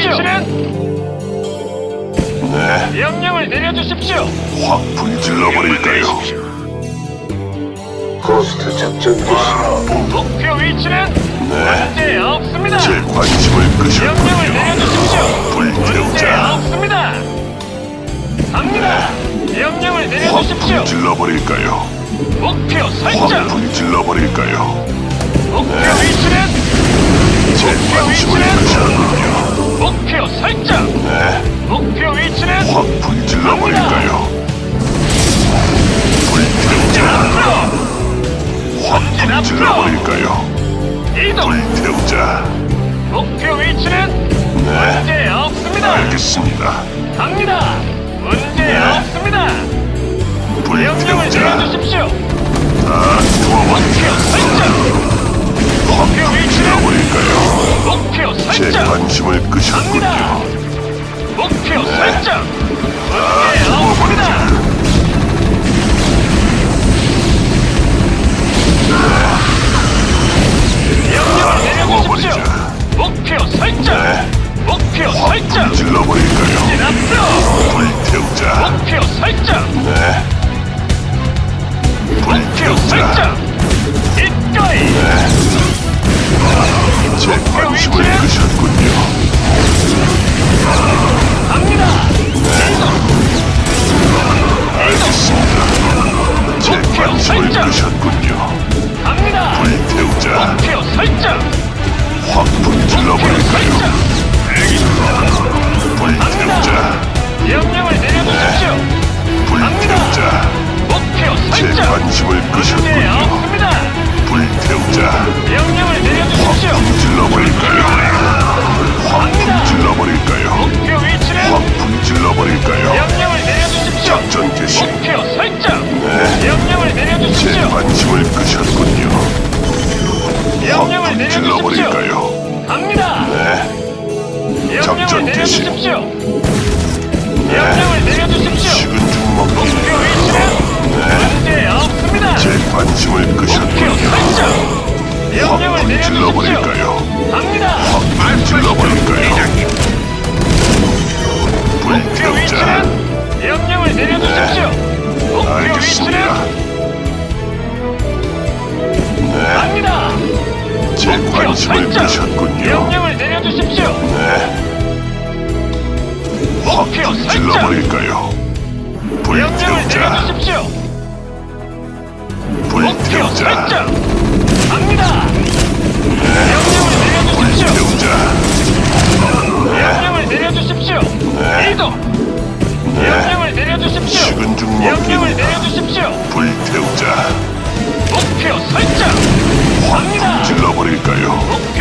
내려주십시오. 네, 명령을 내려주십시오. 확 불질러버릴까요? 고스트 작전 개시 목표 위치는 네, 문제 없습니다. 제 관심을 명령을 끄셨군요. 내려주십시오. 문제 불태우자. 없습니다. 갑니다. 명령을 확 내려주십시오. 불질러버릴까요? 목표 확 설정. 불질러버릴까요? 목표 위치는 네, 문제 없습니다. 알겠습니다. 갑니다. 문제 네. 없습니다. 명령을. 내려주십시오. 도와버리자. 목표 설정. 확 목표 위치는 불질러버릴까요? 목표 제 설정. 관심을 갑니다. 끄셨군요. 목표 설정. 불질러버릴까요? 진 앞으로. 불태우자. 목표 설정. 네, 목표 불태우자. 설정. 이거이. 제 관심을 위치는? 끄셨군요. 갑니다. 알겠습니다. 제 목표 관심을 설정. 끄셨군요. 명령을 내려주십시오. 갑니다. 네, 명령을 작전 개시. 내려주십시오. 명령을 내려주십시오. 식은 죽 목표 설정. 불질러버릴까요? 명령을 불태우자. 내려주십시오. 목표 불태우자. 설정. 갑니다. 명령을 내려주십시오. 불태우자. 명령을 내려주십시오. 네. 이동. 명령을 내려주십시오. 식은 죽 명령을 먹기. 내려주십시오. 불태우자. 목표 설정. 갑니다. 질러버릴까요? 목표